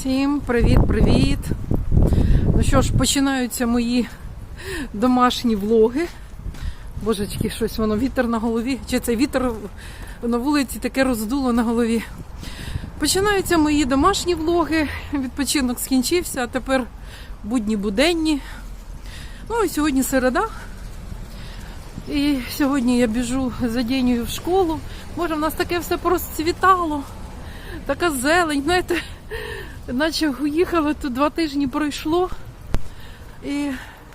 Всім привіт-привіт! Ну що ж, починаються мої домашні влоги. Божечки, щось воно вітер на голові. Чи це вітер на вулиці таке роздуло на голові. Починаються мої домашні влоги. Відпочинок скінчився, а тепер будні буденні. Ну і сьогодні середа. І сьогодні я біжу за Денею в школу. Боже, в нас таке все розцвітало. Така зелень, знаєте, наче уїхали, тут два тижні пройшло. І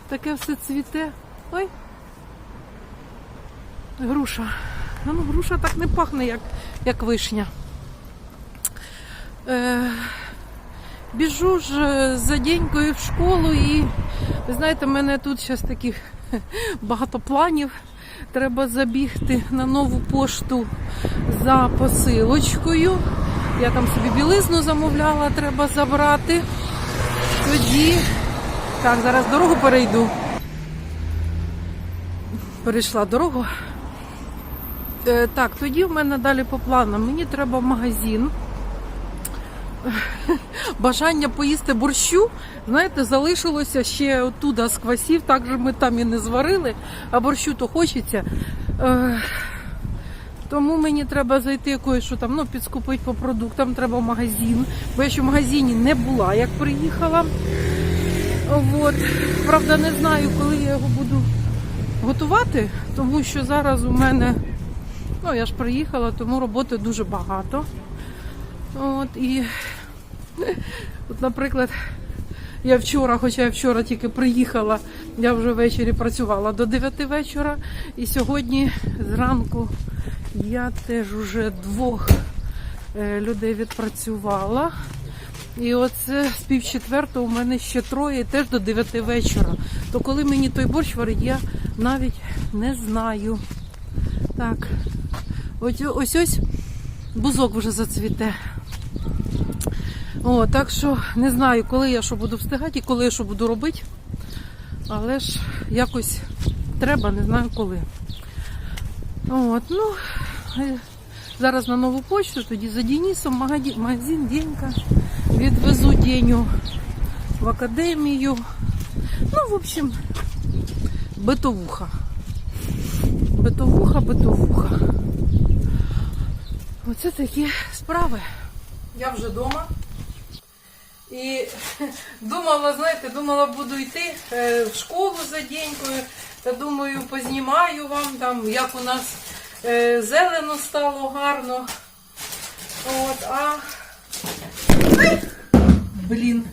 таке все цвіте. Ой. Груша. Ну, груша так не пахне, як, як вишня. Е, біжу ж е, за Денькою в школу і ви знаєте, в мене тут зараз таких багато планів. Треба забігти на нову пошту за посилочкою. Я там собі білизну замовляла, треба забрати. Тоді. Так, зараз дорогу перейду. Перейшла дорогу. Е, так, тоді в мене далі по планам. Мені треба магазин. Бажання поїсти борщу, знаєте, залишилося ще оттуда з квасів, так же ми там і не зварили, а борщу то хочеться. Е, тому мені треба зайти кое-що там, ну, підскупити по продуктам, треба в магазин. Бо я ще в магазині не була, як приїхала. От. Правда, не знаю, коли я його буду готувати, тому що зараз у мене, ну я ж приїхала, тому роботи дуже багато. От, і, от, наприклад, я вчора, хоча я вчора тільки приїхала, я вже ввечері працювала до 9 вечора. І сьогодні зранку я теж уже двох е, людей відпрацювала. І оце з пів четвертого у мене ще троє теж до 9 вечора. То коли мені той борщ варить, я навіть не знаю. Так, ось ось, ось бузок вже зацвіте. О, так що не знаю, коли я що буду встигати і коли я що буду робити. Але ж якось треба, не знаю коли. От, ну, зараз на нову почту, тоді за Денисом магазин, Денька. Відвезу Деню в академію. Ну, в общем, битовуха. Битовуха, битовуха. Оце такі справи. Я вже вдома. І думала, знаєте, думала, буду йти е, в школу за денькою. Та думаю, познімаю вам там, як у нас е, зелено стало гарно. От, а блін.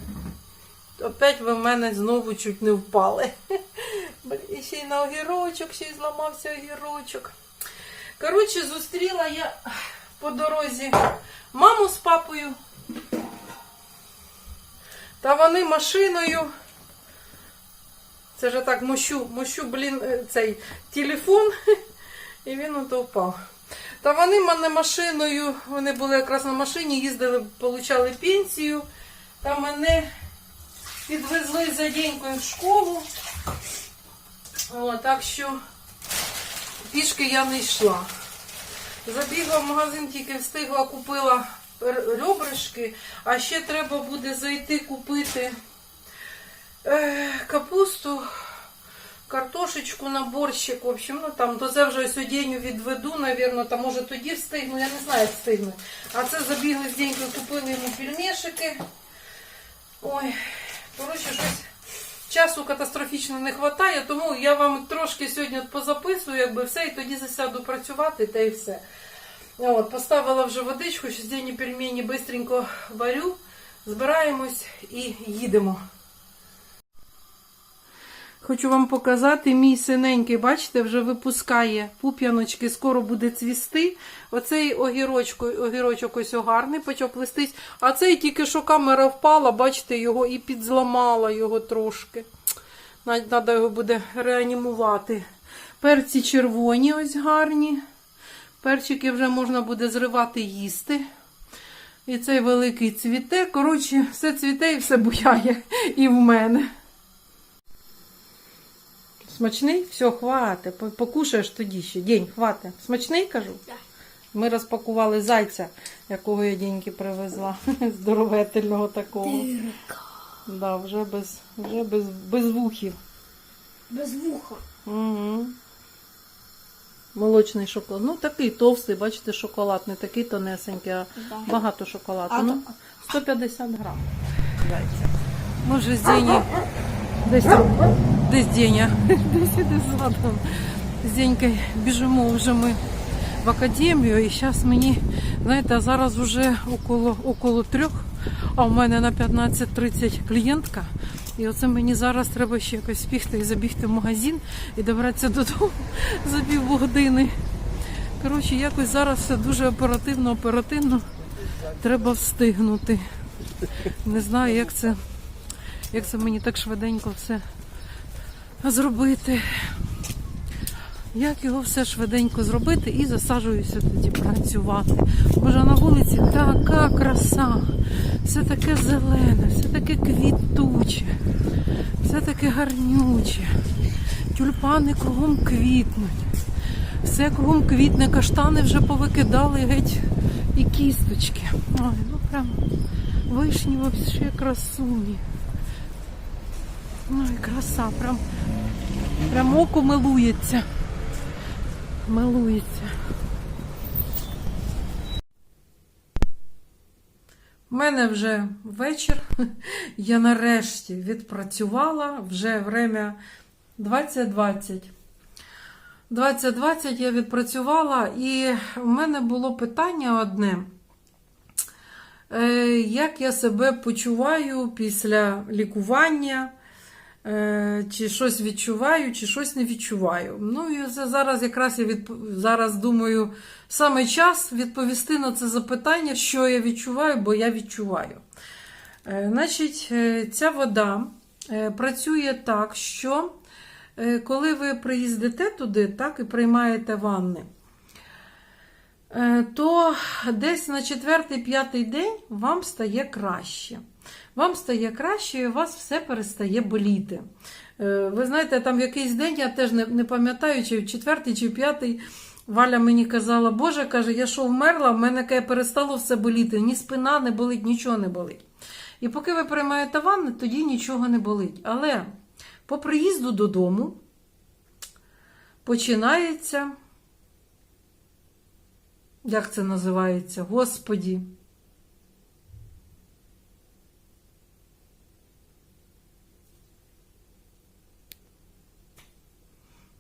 Опять ви в мене знову чуть не впали. Блін, ще й на огірочок, ще й зламався огірочок. Коротше, зустріла я по дорозі маму з папою. Та вони машиною. Це ж так мощу, мощу, блін, е, цей телефон, і він ото впав. Та вони мене машиною, вони були якраз на машині, їздили, получали пенсію. Та мене підвезли за денькою в школу. О, так що пішки я не йшла. Забігла в магазин, тільки встигла, купила ребришки, а ще треба буде зайти купити е, капусту, картошечку на борщик. В общем, ну там до це вже сьогодні відведу, навірно, та може тоді встигну, я не знаю, як встигну. А це забігли з денькою, купили йому пельмешики. Ой, коротше, щось часу катастрофічно не вистачає, тому я вам трошки сьогодні позаписую, якби все, і тоді засяду працювати, та і все. От, поставила вже водичку, що сьогодні пельмені бистренько варю, збираємось і їдемо. Хочу вам показати, мій синенький, бачите, вже випускає пуп'яночки, скоро буде цвісти. Оцей огірочок, ось гарний, почав плестись. А цей тільки що камера впала, бачите, його і підзламала його трошки. Треба його буде реанімувати. Перці червоні, ось гарні. Перчики вже можна буде зривати їсти. І цей великий цвіте. Коротше, все цвіте і все буяє і в мене. Смачний? Все, хвате. Покушаєш тоді ще. День, хвате. Смачний кажу? Так. Ми розпакували зайця, якого я деньки привезла. Здоровительного такого. Да, вже без, вже без, без вухів. Без вуха. Угу. Молочний шоколад. Ну, такий товстий, бачите, шоколад, не такий тонесенький, а Да. багато шоколаду. Ну, 150 грам. Зайця. Ми вже з Дені. Десь там, десь Деня. Десь іде задом. З Денькою біжимо вже ми в академію. І зараз мені, знаєте, зараз вже около, около трьох, а в мене на 15.30 клієнтка. І оце мені зараз треба ще якось бігти і забігти в магазин і добратися додому за півгодини. Коротше, якось зараз все дуже оперативно, оперативно. Треба встигнути. Не знаю, як це, як це мені так швиденько все зробити. Як його все швиденько зробити і засаджуюся тоді працювати. Боже, на вулиці така краса, все таке зелене, все таке квітуче, все таке гарнюче. Тюльпани кругом квітнуть. Все кругом квітне, каштани вже повикидали геть і кісточки. Ой, ну прям вишні взагалі красуні. Ой, краса, прям, прям око милується. Милується. У мене вже вечір. Я нарешті відпрацювала вже время 2020. 2020 я відпрацювала, і в мене було питання одне. Е, Як я себе почуваю після лікування? Е, Чи щось відчуваю, чи щось не відчуваю. Ну і зараз якраз я відп... зараз думаю, саме час відповісти на це запитання, що я відчуваю, бо я відчуваю. Е, Значить, е, ця вода працює так, що коли ви приїздите туди, так і приймаєте ванни, то десь на четвертий-п'ятий день вам стає краще. Вам стає краще, і у вас все перестає боліти. Е, Ви знаєте, там якийсь день, я теж не, пам'ятаю, чи четвертий, чи п'ятий. Валя мені казала, Боже, каже, я що вмерла, в мене каже, перестало все боліти. Ні спина не болить, нічого не болить. І поки ви приймаєте ванни, тоді нічого не болить. Але по приїзду додому починається, як це називається, Господі.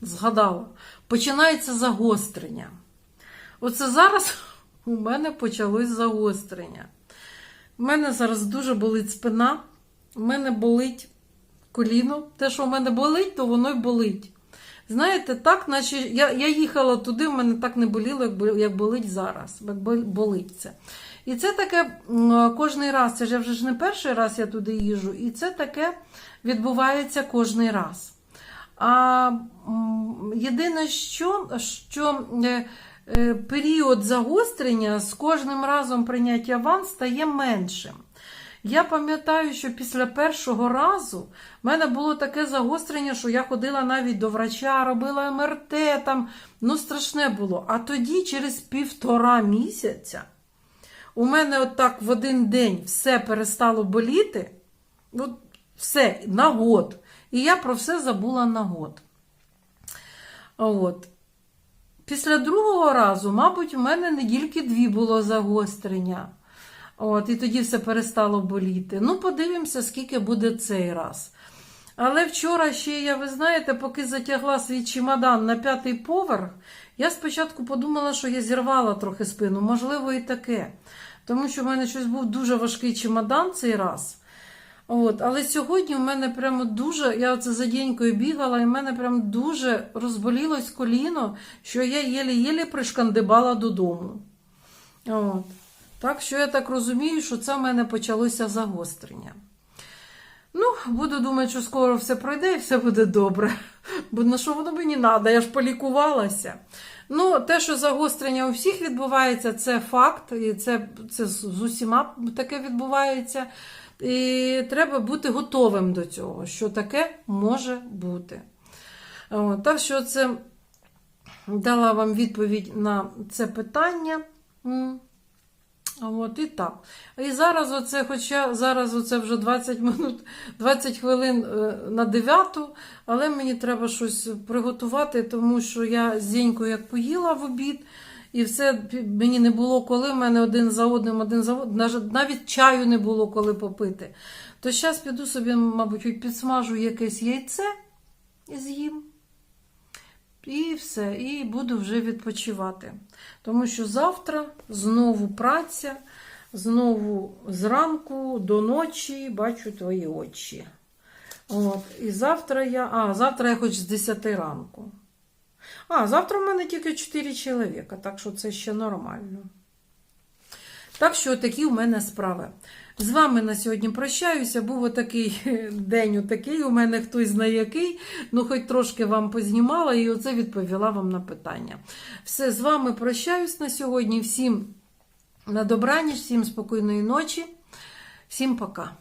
Згадала, починається загострення. Оце зараз у мене почалось загострення. У мене зараз дуже болить спина, у мене болить коліно. Те, що в мене болить, то воно й болить. Знаєте, так, наче я я їхала туди, в мене так не боліло, як як болить зараз, як бо- болить це. І це таке кожний раз, це ж вже ж не перший раз я туди їжу, і це таке відбувається кожний раз. А єдине, що, що е, е, період загострення з кожним разом прийняття ван стає меншим. Я пам'ятаю, що після першого разу в мене було таке загострення, що я ходила навіть до врача, робила МРТ, там, ну страшне було. А тоді, через півтора місяця, у мене отак в один день все перестало боліти. От все, на год. І я про все забула на год. От. Після другого разу, мабуть, у мене недільки дві було загострення. От, і тоді все перестало боліти. Ну, подивимося, скільки буде цей раз. Але вчора ще я, ви знаєте, поки затягла свій чемодан на п'ятий поверх, я спочатку подумала, що я зірвала трохи спину, можливо, і таке. Тому що в мене щось був дуже важкий чемодан цей раз. От, але сьогодні в мене прямо дуже, я оце за дінькою бігала, і в мене прямо дуже розболілось коліно, що я єлі-єлі пришкандибала додому. От. Так що я так розумію, що це в мене почалося загострення. Ну, буду думати, що скоро все пройде і все буде добре. Бо на що воно мені треба? Я ж полікувалася. Ну, те, що загострення у всіх відбувається, це факт, і це, це з усіма таке відбувається. І треба бути готовим до цього, що таке може бути. Так що це дала вам відповідь на це питання. От і так. І зараз оце, хоча зараз оце вже 20 минут, 20 хвилин е, на 9, але мені треба щось приготувати, тому що я з Зінькою як поїла в обід, і все мені не було коли, в мене один за одним, один за одним, навіть чаю не було коли попити. То зараз піду собі, мабуть, підсмажу якесь яйце і з'їм. І все, і буду вже відпочивати. Тому що завтра знову праця, знову зранку до ночі бачу твої очі. От. І завтра я. А, завтра я хоч з 10 ранку. А, завтра в мене тільки 4 чоловіка, так що це ще нормально. Так що такі у мене справи. З вами на сьогодні прощаюся. Був отакий день, отакий у мене хтось знає який. Ну, хоч трошки вам познімала і оце відповіла вам на питання. Все, з вами прощаюсь на сьогодні. Всім на добраніч, всім спокійної ночі, всім пока.